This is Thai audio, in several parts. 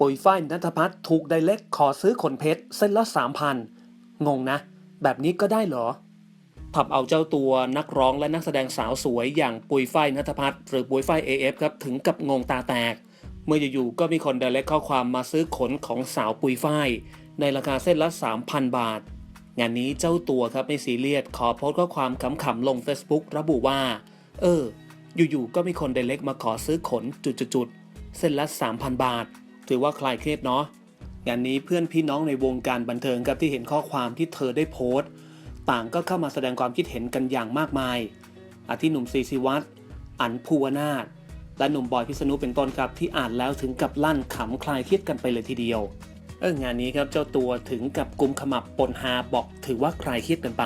ปุยฝ้ายนัทพัฒน์ถูกไดเล็กขอซื้อขนเพชรเส้นละสามพันงงนะ แบบนี้ก็ได้เหรอทำเอาเจ้าตัวนักร้องและนักแสดงสาวสวยอย่างปุยฝ้ายนัทพัฒน์หรือปุยฝ้าย AF ครับถึงกับงงตาแตก เมื่ออยู่ๆก็มีคนไดเล็กข้อความมาซื้อขนของสาวปุยฝ้ายในราคาเส้นละ 3,000 บาท งานนี้เจ้าตัวครับไม่ซีเรียสขอโพสต์ข้อความขำๆลง Facebook ระบุว่า เออ อยู่ๆก็มีคนไดเล็กมาขอซื้อขนจุดๆๆเส้นละ 3,000 บาท ถือว่าคลายเครียดเนาะงานนี้เพื่อนพี่น้องในวงการบันเทิงครับที่เห็นข้อความที่เธอได้โพสต์ ต่างก็เข้ามาแสดงความคิดเห็นกันอย่างมากมาย อาทิหนุ่มซีซีวัตรอันภูวนาถและหนุ่มบอยพิษณุเป็นต้นครับที่อ่านแล้วถึงกับลั่นขำคลายเครียดกันไปเลยทีเดียว เอองานนี้ครับเจ้าตัวถึงกับกุมขมับปนฮาบอกถือว่าคลายเครียดกันไป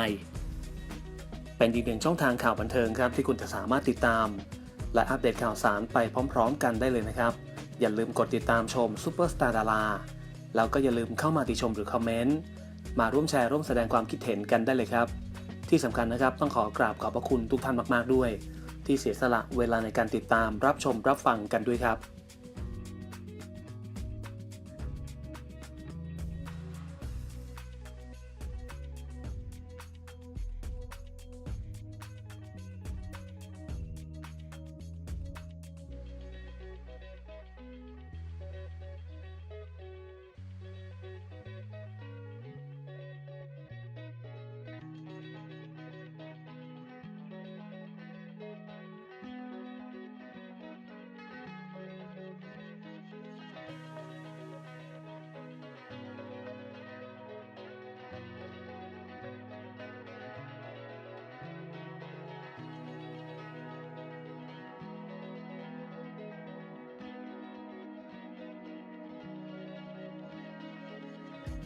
เป็นอีกหนึ่งช่องทางข่าวบันเทิงครับที่คุณจะสามารถติดตาม และอัปเดตข่าวสารไปพร้อม ๆ กันได้เลยนะครับ อย่าลืมกดติดตามชมซูเปอร์สตาร์ดาราแล้วก็อย่าลืมเข้ามาติชมหรือคอมเมนต์มาร่วมแชร์ร่วมแสดงความคิดเห็นกันได้เลยครับ ที่สำคัญนะครับต้องขอกราบขอบพระคุณทุกท่านมาก ๆ ด้วย ที่เสียสละเวลาในการติดตามรับชมรับฟังกันด้วยครับ